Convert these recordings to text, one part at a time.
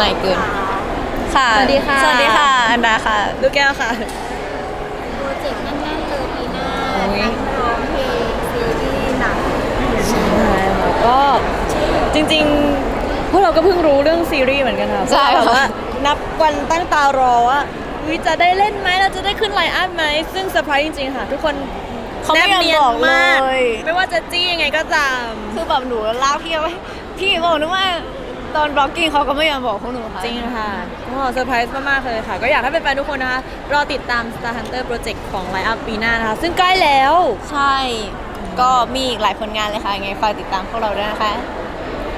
หม่เกิน ค่ะ สวัสดีค่ะ สวัสดีค่ะ อันดาค่ะ ลูกแก้วค่ะ โปรเจกต์แน่นๆเลยปีหน้าโอ้ย ทั้งร้องเพลงซีรีส์หนังใช่ค่ะก็จริงๆ พวกเราก็เพิ่งรู้เรื่องซีรีส์เหมือนกันค่ะใช่เพราะว่าแบบค่ะว่านับวันตั้งตารอว่าวิจะได้เล่นไหมเราจะได้ขึ้นไลน์อัพไหม ซึ่งเซอร์ไพรส์จริงๆ ค่ะ ทุกคนเขาไม่ยอมแนบอกเลมากยไม่ว่าจะจี้ยังไงก็ตาม คือแบบหนูลากพี่เอาไว้พี่บอกนึกว่า ตอนบล็อกกิ้งเขาก็ไม่ยอมบอกพวกหนูค่ะจริงค่ะก็เซอร์ไพรส์มากๆเลยค่ะ ก็อยากให้แฟนๆทุกคนนะคะ รอติดตาม Star Hunter Project ของไลน์อัพปีหน้านะคะ ซึ่งใกล้แล้ว ใช่ ก็มีอีกหลายผลงานเลยค่ะยังไงฝากติดตามพวกเราด้วยนะคะ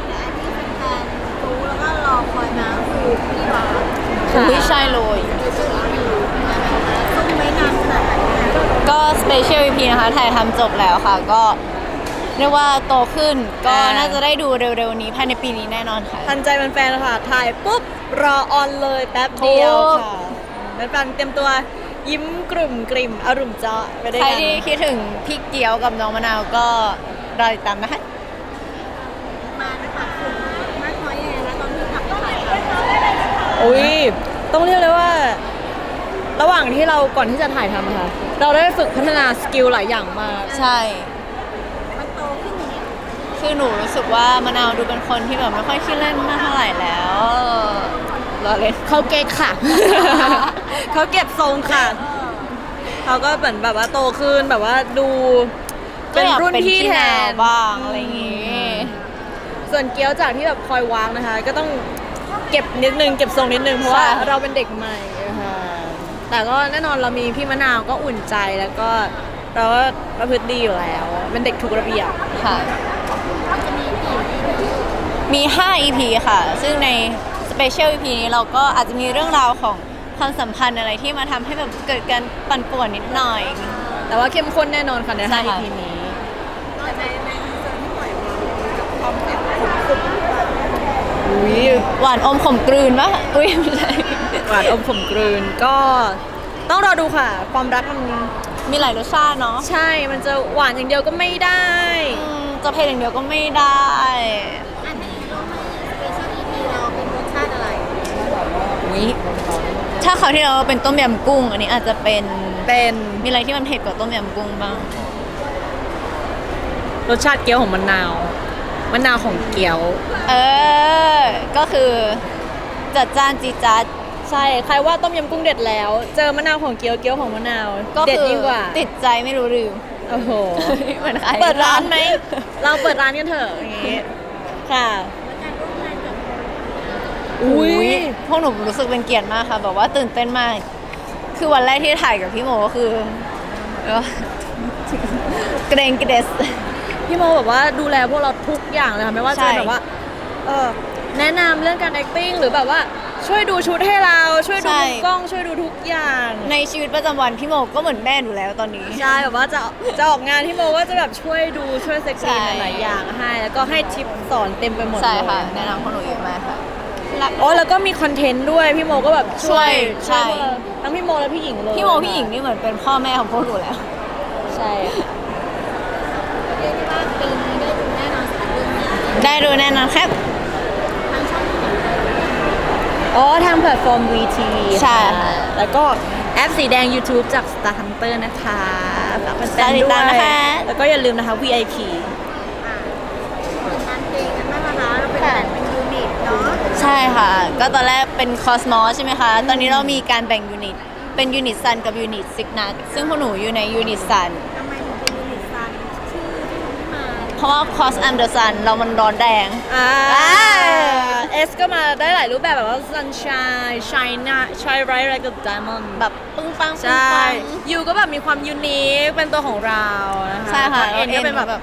และที่แฟนๆรู้แล้วก็รอคอยมาคือพี่หวานค่ะ อุ้ยใช่เลยคือชื่ออีพีต้องไม่นานขนาดไหนเนี่ยก็สเปเชียล EP นะคะถ่ายทำจบแล้วค่ะ ก็ เรียกว่าโตขึ้นก็อ่าน่าจะได้ดูเร็วๆนี้ภายในปีนี้แน่นอนค่ะ ทันใจแฟนๆค่ะ ถ่ายปุ๊บ รอออนเลยแป๊บเดียวถูกค่ะแฟนๆเตรียมตัวยิ้มกลุ่มกริ่มอารมณ์เจาะไปได้วยใครกันที่คิดถึงพี่เกี๊ยวกับน้องมะนาวก็รอติดตามนะคะมานะคะคุณมากน้อยยังไงนะตอนที่กลับไปถ่ายทอุ้ยต้องเรียกเลยว่า ระหว่างที่เราก่อนที่จะถ่ายทำอะค่ะ เราได้ฝึกพัฒนาสกิลหลายอย่างมาก ใช่ำมันโตขึ้นเนี่ย คือหนูรู้สึกว่ามะนาวดูเป็นคนที่แบบไม่ค่อยขี้เล่นมากเท่าไหร่แล้วรอเล่น เขาเก๊กค่ะ เขาเก็บทรงค่ะ เขาก็เหมือนแบบว่าโตขึ้นแบบว่าดูเป็นรุ่นพี่แทนบ้างอะไรอย่างงี้ ส่วนเกี๊ยวจากที่แบบคอยวางนะคะ ก็ต้องเก็บนิดนึงเก็บทรงนิดนึงเพราะว่าใช่เราเป็นเด็กใหม่ค่ะแต่ก็แน่นอนเรามีพี่มะนาวก็อุ่นใจแล้วก็เราก็ประพฤติดีอยู่แล้วเป็นเด็กถูกระเบียบค่ะจะมีกี่ มี 5 EP ค่ะ ซึ่งในสเปเชียล EP นี้เราก็อาจจะมีเรื่องราวของความสัมพันธ์อะไรที่มาทำให้แบบเกิดการปั่นป่วนนิดหน่อย แต่ว่าเข้มข้นแน่นอนค่ะในใช่ห้าค่ะ EP นี้ก็ในในทีเซอร์ที่ปล่อยมาอุ้ยหวานอมขมกลืนปะอุ้ยไม่ใช่หวานอมขมกลืนก็ต้องรอดูค่ะ ความรักมันมีหลายรสชาติเนาะใช่มันจะหวานอย่างเดียวก็ไม่ได้ อืมจะเผ็ดอย่างเดียวก็ไม่ได้ อันนี้เราไม่สเปเชียลอีพีเราเป็นรสชาติอะไร อุ๊ย ถ้าเขาวที่เราเป็นต้มยำกุ้ง อันนี้อาจจะเป็นเป็นมีอะไรที่มันเผ็ดกว่าต้มยำกุ้งบ้าง รสชาติเกี๊ยวของมะนาวมะนาวของเกี๊ยว เออ ก็คือจัดจ้านจีดจัดใช่ ใครว่าต้มยำกุ้งเด็ดแล้ว เจอมะนาวของเกี๊ยวเกี๊ยวของมะนาวก็เด็ดคือยิ่งกว่าติดใจไม่รู้ลืมโอ้โห เหมือนใครเปิดร้านไหม เราเปิดร้านกันเถอะอย่างงี้ค่ะ การร่วมงานกับ อุ้ยพวกหนูรู้สึกเป็นเกียรติมากค่ะแบบว่าตื่นเต้นมาก คือวันแรกที่ถ่ายกับพี่โมก็คือเอ่อเกรงเกรสพี่โมแบบว่าดูแลพวกเราทุกอย่างเลยค่ะไม่ว่าจะใช่เป็นแบบว่าเออแนะนำเรื่องการ acting หรือแบบว่าช่วยดูชุดให้เราช่วยดูมุมกล้องช่วยดูทุกอย่าง ในชีวิตประจำวันพี่โมก็เหมือนแม่หนูแล้วตอนนี้ ใช่แบบว่าจะจะออกงานที่โมก็จะแบบช่วยดูช่วยเซ็กใช่ซี่หลายๆอย่างให้ แล้วก็ให้ทิปสอนเต็มไปหมดใช่เลยค่ะแนะนำพวกหนูเยอะมากค่ะ รักอ๋อแล้วก็มีคอนเทนต์ด้วยพี่โมก็แบบช่วยใช่วยพวกเราทั้งพี่โมและพี่หญิงเลยพี่โมพี่หญิงนี่เหมือนเป็นพ่อแม่ของพวกหนูแล้ว ใช่เรียกได้ว่าปีนี้ได้ดูแน่นอนสำหรับเรื่องนี้ได้ดูแน่นอนครับ ทางช่องไหนอ๋อทางแพลตฟอร์ม VTV ใช่ค่ะ แล้วก็แอปสีแดง YouTube จาก Star Hunter นะคะฝากแฟฝากนๆติด้ดวตามยนะคะ แล้วก็อย่าลืมนะคะ VIP ใช่ค่ะ ก็ตอนแรกเป็นคอสมอใช่ไหมคะ ตอนนี้เรามีการแบ่งยูนิต เป็นยูนิตซันกับยูนิตซิกนัทซึ่งพวกหนูอยู่ในยูนิตซันทำไมถึงเป็นยูนิตซันชื่อที่มาเพราะว่าคอสอัมเดอร์ซันเรามันร้อนแรงอ่าอ่า S ก็มาได้หลายรูปแบบแบบว่า sunshine shine shine bright like a diamond แบบปึ้งปังปึ้งใช่ปัง ยูก็แบบมีความยูนิคเป็นตัวของเรานะคะใช่ค่ะเอ็นก็เป็นแบบแบบ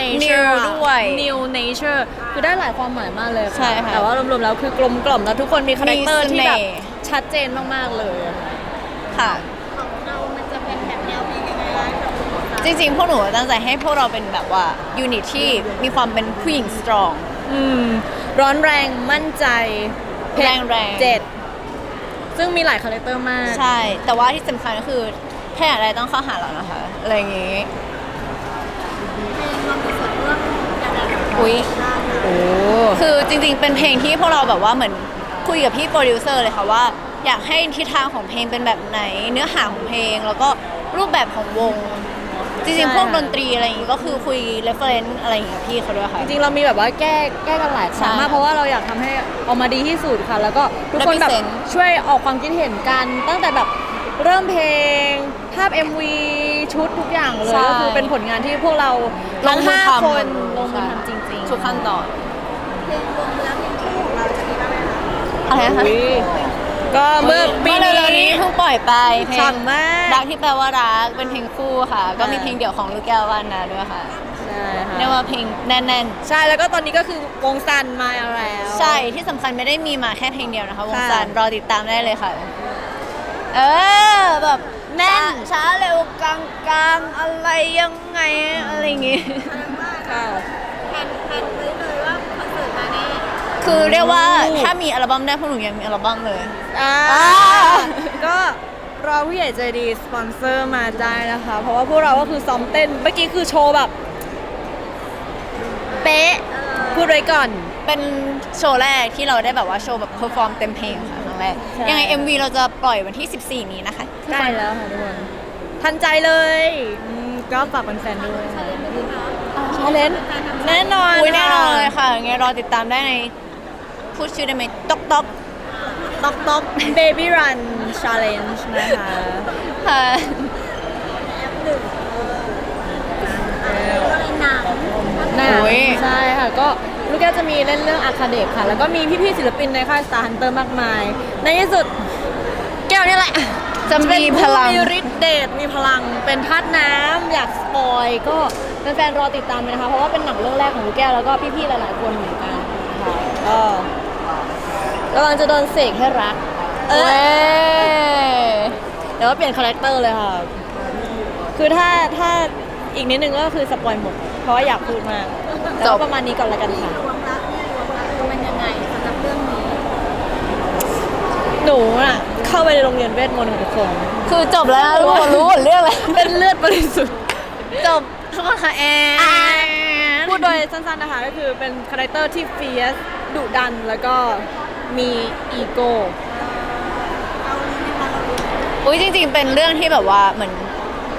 nature new อะด้วย new nature คือได้หลายความหมายมากเลยใช่ค่ะแต่ว่ารวมๆแล้วคือกลมกล่อมแล้วทุกคนมีคาแรคเตอร์มีเสน่ห์ที่แบบชัดเจนมากๆเลยอะค่ะ ค่ะ ของเรามันจะเป็นแบบแนวเพลงยังไงคะแบบยูนิตซันจริงๆ พวกหนูตั้งใจให้พวกเราเป็นแบบว่ายูนิตที่มีความเป็นผู้หญิงสตรอง อืม ร้อนแรงมั่นใจเผ็ดแรงๆเจ็ด ซึ่งมีหลายคาแรคเตอร์มาก ใช่ แต่ว่าที่สำคัญก็คือถ้าอยากอะไรต้องเข้าหาเรานะคะ อะไรอย่างงี้ เพลงเรามีส่วน ร่วมอย่างไรกับอุ๊ยบ้างคะโอ้คือจริงๆ เป็นเพลงที่พวกเราแบบว่าเหมือนคุยกับพี่โปรดิวเซอร์เลยค่ะว่า อยากให้ทิศทางของเพลงเป็นแบบไหน เนื้อหาของเพลงแล้วก็รูปแบบของวง จริงๆ พวกดนตรีอะไรอย่างงี้ก็คือคุย reference อะไรอย่างงี้กับพี่เขาด้วยค่ะ จริงๆ เรามีแบบว่าแก้แก้กันหลายครั้งใช่มากเพราะว่าเราอยากทำให้ออกมาดีที่สุดค่ะ แล้วก็ทุกคนแบบ Represent ช่วยออกความคิดเห็นกัน ตั้งแต่แบบเริ่มเพลงภาพ MV ชุดทุกอย่างเลย ใช่ ก็คือเป็นผลงานที่พวกเราลทั้งงมือห้าทำคนลงมือใช่ทำจริงๆทุกขั้นตอนเพลงรวมแล้วเพลงคู่ของเราจะมีบ้างไหมคะอะไรนะคะอุ๊ยก็เมื่อปีเร็วๆนี้นี้เพิ่งปล่อยไปเพลงฉ่ำมากรักที่แปลว่ารักเป็นเพลงคู่ค่ะ ก็มีอ่าเพลงเดี่ยวของลูกแก้ววานนาด้วยค่ะใช่ค่ะเรียกว่าเพลงแน่นใช่แล้วก็ตอนนี้ก็คือวงซันมาแล้ว ๆ ใช่ที่สำคัญไม่ได้มีมาแค่เพลงเดียวนะคะวงค่ะ ซันรอติดตามได้เลยค่ะ เออแบบ แน่นช้าช้าเร็วกลางกลางๆอะไรยังไงอะไรอย่างงี้แสดงว่าค่ะแผนแผนเลยเลยว่าคอนเสิร์ตมาแน่คือเรียกว่าโอ้ถ้ามีอัลบั้มได้พวกหนูยังมีอัลบั้มเลย อ่าอ่า ก็รอผู้ใหญ่ใจดีสปอนเซอร์มาได้นะคะ เพราะว่าพวกเราก็คือซ้อมเต้น เมื่อกี้คือโชว์แบบ เป๊ะ พูดไว้ก่อน เป็นโชว์แรกที่เราได้แบบว่าโชว์แบบเพอร์ฟอร์มเต็มเพลงค่ะ ครั้งแรกใช่ ยังไง MV เราจะปล่อยวันที่ 14 นี้นะคะ ใกล้แล้วค่ะทุกคน ทันใจเลยอืมก็ฝากแฟนๆด้วยชาเลนแน่นอนอุ้ยแน่นอนเลยค่ะยังไงรอติดตามได้ในพูดชื่อได้ไหมต๊อกต๊อกต็อกต็อก Baby Run Challenge นะคะ ค่ะ อะไรหนัง หนัง โอ้ย ใช่ค่ะ ก็ลูก แก้วจะมีเล่นเรื่องอาคาเดกค่ะ แล้วก็มีพี่ๆศิลปินในค่าย Star Hunter มากมาย ในที่สุดแก้วนี่แหละจะมีพลัง มีฤทธิ์เดชมีพลังเป็นธาตุน้ำอยากสปอยก็แฟนๆรอติดตามเลยนะคะ เพราะว่าเป็นหนังเรื่องแรกของลูกแก้วแล้วก็พี่ๆหลายๆคนเหมือนกันค่ะก็กำลังจะโดนเสกให้รัก เอเว้อ ยเดี๋ยวว่าเปลี่ยนคาแรคเตอร์เลยค่ะ คือถ้าถ้าอีกนิดนึงก็คือสปอยหมด เพราะว่าอยากพูดมากแต่ว่าประมาณนี้ก่อนละกันค่ะ รวมรักเนี่ยรวมรักมันยังไงสำหรับเรื่องนี้ หนูน่ะเข้าไปในโรงเรียนเวทมนต์ของทุกคนคือจบแล้วนะรู้หมดรู้หมดเรื่องเลย เป็นเลือดบริสุทธิ์จบทุกคนค่ะแอนพูดโดยสั้นๆนะคะก็คือเป็นคาแรคเตอร์ที่เฟียสดุดันแล้วก็มีอีโก้อุ้ยจริง ๆ เป็นเรื่องที่แบบว่าเหมือน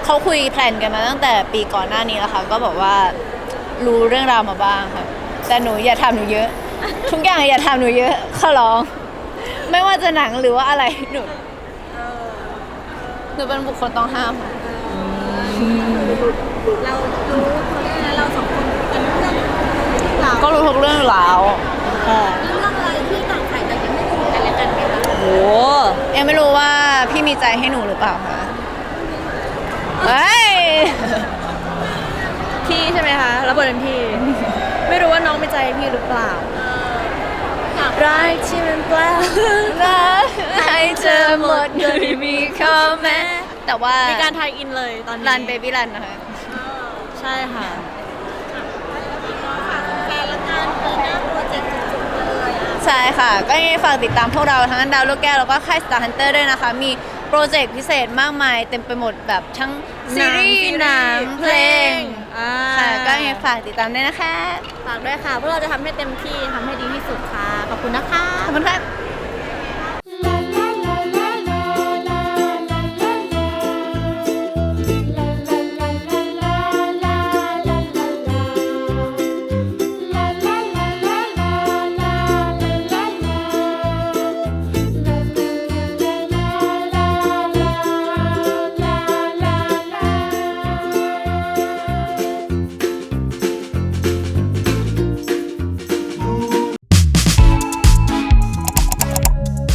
เขาคุยแพลนกันมาตั้งแต่ปีก่อนหน้านี้แล้วค่ะ ก็บอกว่ารู้เรื่องราวมาบ้างค่ะแต่หนูอย่าทำหนูเยอะ ทุกอย่างอย่าทำหนูเยอะขอร้อง ไม่ว่าจะหนังหรือว่าอะไรหนูหนูเป็นบุคคลต้องห้ามค่ะเรารู้เขาเรียกอะไรเราสองคนกันเรื่องเราก็รู้ทุกเรื่องราวเรื่องอะไรที่ต่างฝ่ายต่างยังไม่รู้กันและกันไหมคะโอ้เอ็มไม่รู้ว่าพี่มีใจให้หนูหรือเปล่าคะเฮ้ยพี่ใช่ไหมคะรับบทเป็นพี่ ไม่รู้ว่าน้องไม่ใจพี่หรือเปล่า รักที่มันแปลรักให้เธอหมดโดยไม่มีข้อแม้แต่ว่ามีการทายอินเลยตอนนี้รันเบบี้รันนะคะใช่ค่ะฝากแฟนละกันเปิดหน้าโปรเจกต์จุดๆเลยอะใช่ค่ะ ก็ยังไงฝากติดตามพวกเราทั้งดาวลูกแก้วแล้วก็ค่าย Star Hunter ด้วยนะคะ มีโปรเจกต์พิเศษมากมายเต็มไปหมดแบบทั้งซีรีส์หนังเพลง อ่าค่ะก็ยังไงฝากติดตามด้วยนะคะ ฝากด้วยค่ะพวกเราจะทำให้เต็มที่ทำให้ดีที่สุดค่ะ ขอบคุณนะคะ ขอบคุณค่ะ